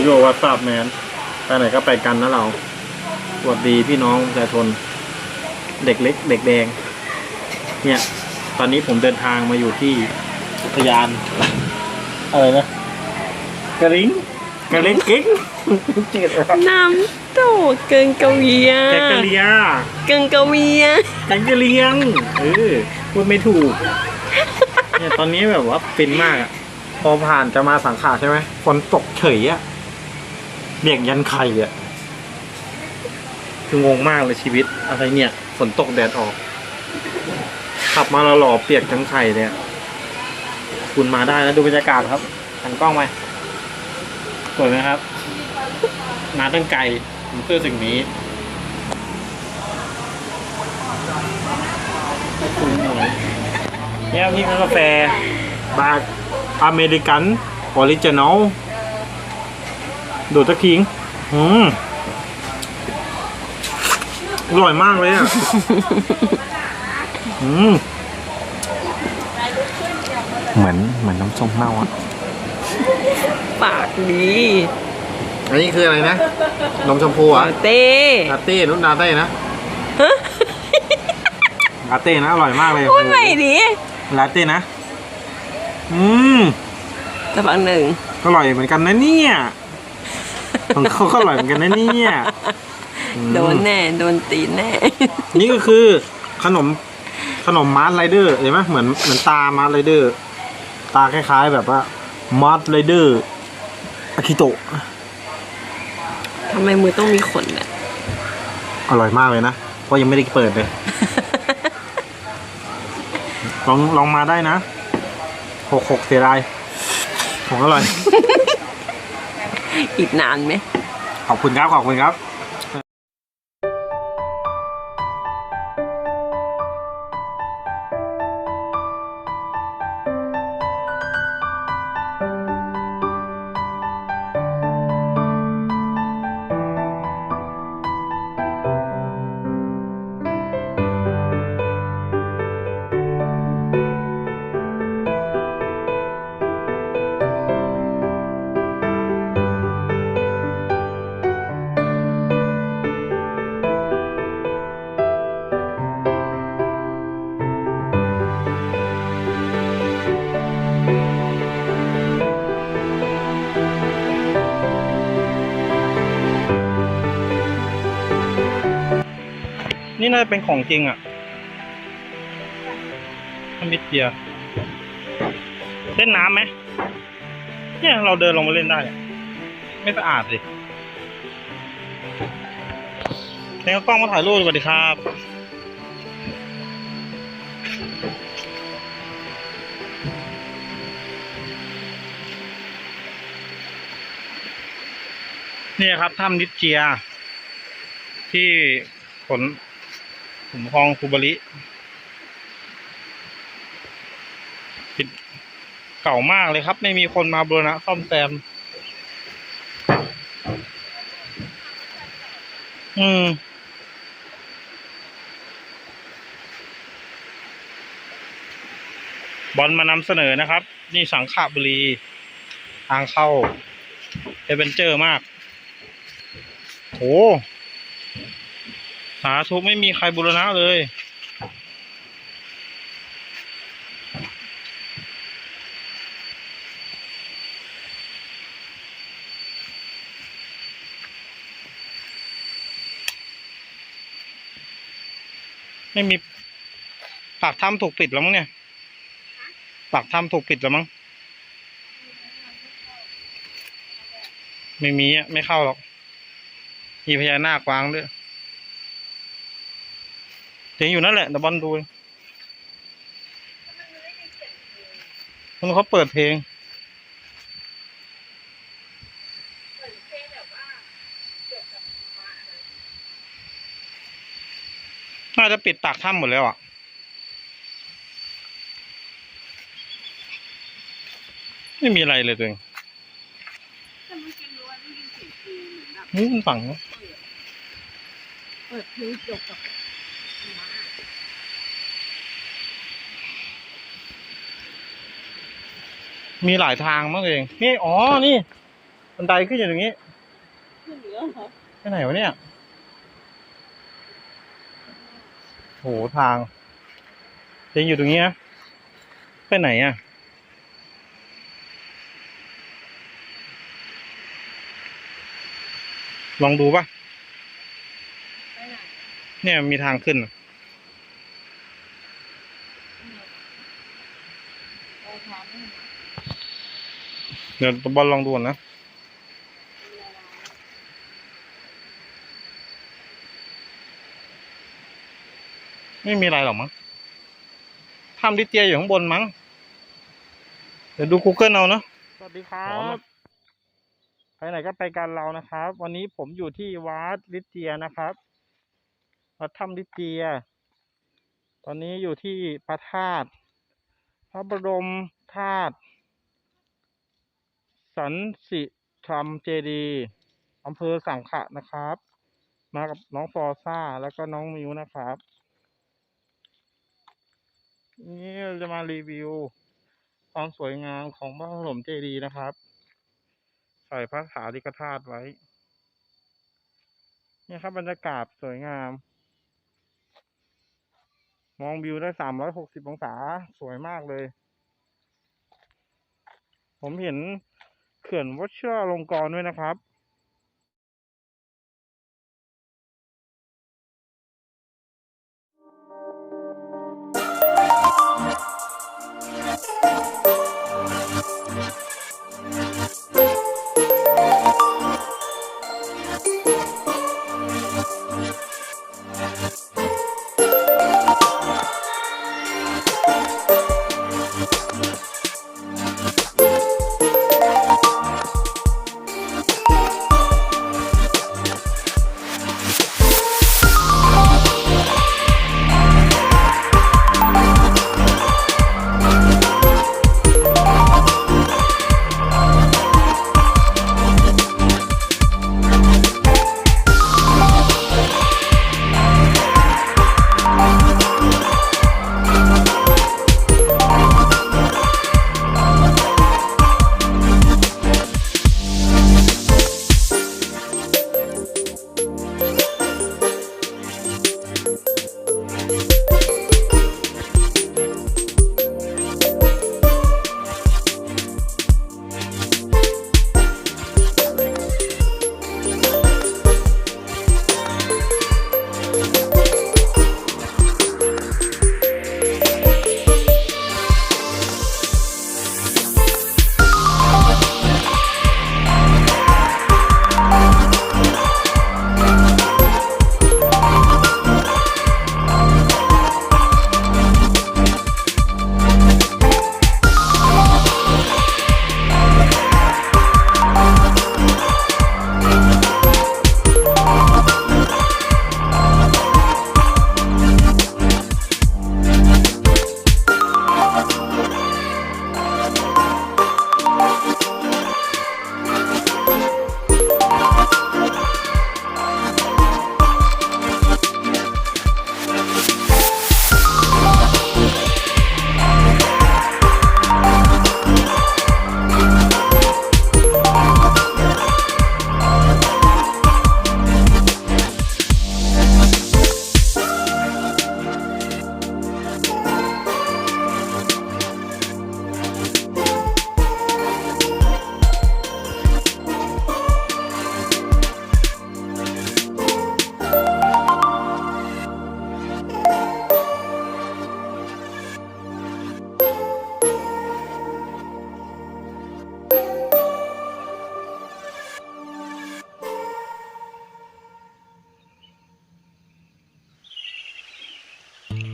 โยโย่วัดสับแมนไปไหนก็ไปกันนะเราสวัสดีพี่น้องประชาชน เด็กเล็ก เด็กแดง เนี่ย ตอนนี้ผมเดินทางมาอยู่ที่อุทยานอะไรนะกระลิงกระลิงกิ๊กเจ็ดอะไรน้ำโตเกินกะเวียแกกะเลียเกินกะเวียแกกะเลียงเออพูดไม่ถูกเนี่ยตอนนี้แบบว่าฟินมากอะพอผ่านจะมาสังขารใช่ไหมฝนตกเฉยอะ เบียกยันไข่อะคืองงมากเลยชีวิต อะไรเนี่ยฝนตกแดดออก ขับมาเราหล่อเปียกทั้งไข่เลยอะคุณมาได้นะดูบรรยากาศครับหันกล้องไหมสวยไหมครับ มาตั้งไกลเพื่อสิ่งนี้เนี่ยพี่กาแฟบาร์อเมริกันออริจินอล ดูดตะคิงอืมอร่อยมากเลยอะ อืม เหมือนเหมือนน้ำส้มเน่าอะ ปากดีอันนี้คืออะไรนะ นมชมพูอะเต้ลาเต้นุ่นลาเต้นะลาเต้นะอร่อยมากเลยพูดใหม่ดิลาเต้นะ อืมสักพักหนึ่ง อร่อยเหมือนกันนะเนี่ย ของเขาก็อร่อยเหมือนกันนะเนี่ยอืมโดนแน่ โดนตีนแน่ นี่ก็คือขนมขนมมาร์ทไรเดอร์เห็นไหมเหมือนเหมือนตามาร์ทไรเดอร์ ตาคล้ายๆ แบบว่ามาร์ทไรเดอร์อากิโตะทำไมมือต้องมีขนเนี่ยอร่อยมากเลยนะ เพราะยังไม่ได้เปิดเลย ลองลองมาได้นะหกหกเสียดายของอร่อย อีกนานไหมขอบคุณครับ ขอบคุณครับ จะเป็นของจริงอะทำมิดเดียเล่นน้ำไหมเนี่ยเราเดินลงมาเล่นได้ ไม่สะอาดสิเล่กล้องมาถ่ายรูปสวัสดีครับเนี่ยครับถ้ำนิดเจีย ที่ขน ขุมคลองคูบาริปิดเก่ามากเลยครับ ไม่มีคนมาบรณะซ่อมแซม อืมบอลมานำเสนอนะครับ นี่สังขบุรี ทางเข้าเอเวนเจอร์มาก โอ้ สาธุไม่มีใครบูรณะเลย ไม่มีปากถ้ำถูกปิดแล้วมั้งเนี่ย ปากถ้ำถูกปิดแล้วมั้ง ไม่มีอะ ไม่เข้าหรอก มีพญานาควางด้วย สียงอยู่นั่นแหละแต่บอลดู มันเขาเปิดเพลง น่าจะปิดปากถ้ำหมดแล้วอะ ไม่มีอะไรเลยตัวเองนี่มันฝังเนอะเปิดเพลงเกี่ยวกับ มีหลายทางมากเอง นี่ อ๋อ นี่เบันไดขึ้นอยู่ตรงนี้ ขึ้นเหลือเหรอไปไหนวะเนี่ย โห ทางเองอยู่ตรงนี้นะ ไปไหนอะ ลองดูปะไปไหนเนี่ยมีทางขึ้นอะเราถามให้หน่อย เดี๋ยวบอลลองดูก่อนนะมีอะไรไม่มีอะไรหรอกมั้งทำดิเจียอยู่ข้างบนมั้ง เดี๋ยวดู Google เอาเนาะ สวัสดีครับไปไหนก็ไปกันเรานะครับ วันนี้ผมอยู่ที่วัดลิเจียนะครับวัดถ้ำลิเจีย ตอนนี้อยู่ที่พระธาตุพระบรมธาตุ สันสิธรรมเจดีอำเภอสังขะนะครับ มากับน้องฟอซ่าแล้วก็น้องมิวนะครับ นี่จะมารีวิว ความสวยงามของพระบรมเจดีนะครับ ใส่พระสารีริกธาตุไว้ นี่ครับบรรยากาศสวยงาม มองวิวได้สามร้อยหกสิบองศาสวยมากเลย ผมเห็น เขื่อนวัชราลงกรณ์ด้วยนะครับ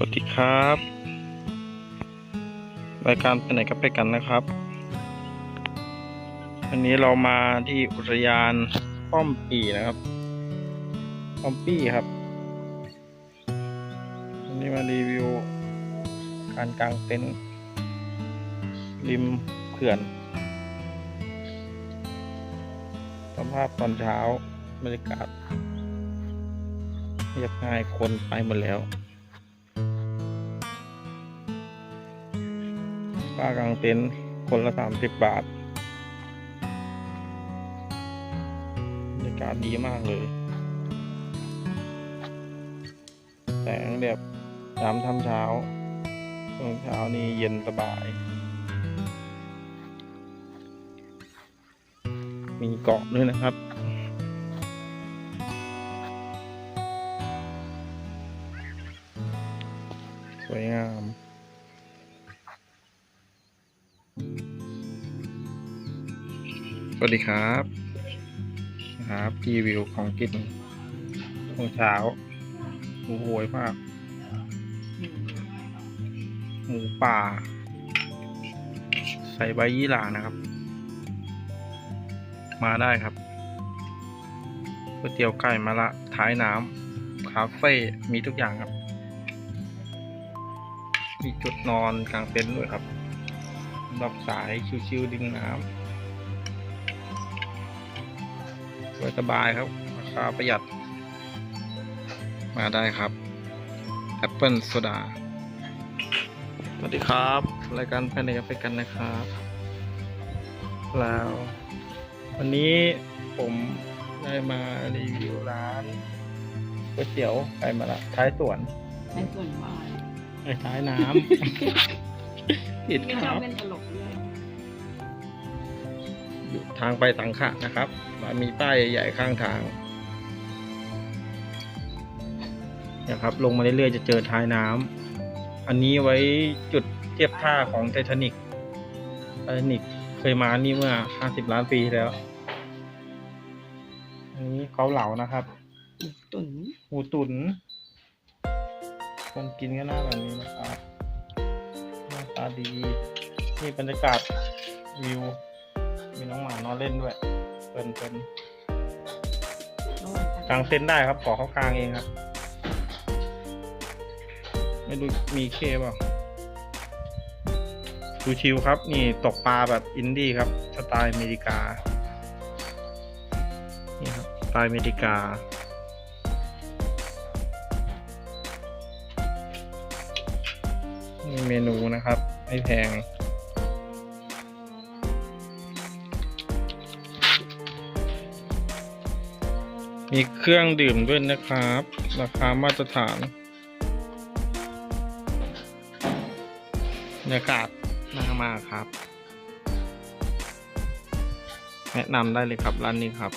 วัสดีครับ รายการไปไหนก็ไปกันนะครับ วันนี้เรามาที่อุทยานป้อมปีนะครับ ป้อมปีครับ วันนี้มารีวิว การกางเต็นท์ริมเขื่อนสภาพตอนเช้าบรรยากาศเรียบง่ายคนไปหมดแล้ว ค่ากางเต็นท์คนละสามสิบบาทากาศดีมากเลย แสงแบบยามทำเช้าช่วงเช้านี่เย็นสบาย มีเกาะด้วยนะครับสวยงาม สวัสดีครับนะครับรีวิวของกินช่วงเช้าหมูโหยมาก หมูป่า ใส่ใบยี่หร่านะครับ มาได้ครับก๋วยเตี๋ยวไก่มาละท้ายน้ำคาเฟ่ มีทุกอย่างครับ มีจุดนอนกลางเต็นท์ด้วยครับรับสายชิวๆริมน้ำ สบายๆครับราคาประหยัด มาได้ครับ Apple Soda สวัสดีครับ รายการภายในกาแฟกันนะครับ แล้ว วันนี้ผมได้มารีวิวร้านก๋วยเตี๋ยวไก่มะระท้ายสวนในส่วนวายไอ้ท้ายน้ำ ผิดไม่คชอรับบ เล่นตลกด้วย อยู่ทางไปสังขะนะครับแล้วมีป้ายใหญ่ๆข้างทางเนี่ยครับลงมาเรื่อยๆจะเจอท้ายน้ำอันนี้ไว้จุดเทียบท่าของไททานิกไททานิกเคยมานี่เมื่อห้าสิบล้านปีที่แล้ว อันนี้เกาเหลานะครับหมูตุ๋นหมูตุนคนกินก็น่าแบบนี้นะครับหน้าตาดี นี่บรรยากาศวิว มีน้องหมานอนเล่นด้วยเป็นเป็นกลางเต็นท์ได้ครับขอเขากลางเองครับ ไม่รู้มีเคเปล่าดูชิวครับ นี่ตกปลาแบบอินดี้ครับสไตล์อเมริกา นี่ครับสไตล์อเมริกานี่เมนูนะครับ ไม่แพง มีเครื่องดื่มด้วยนะครับ ราคามาตรฐานบรรยากาศน่ามากครับ แนะนำได้เลยครับร้านนี้ครับ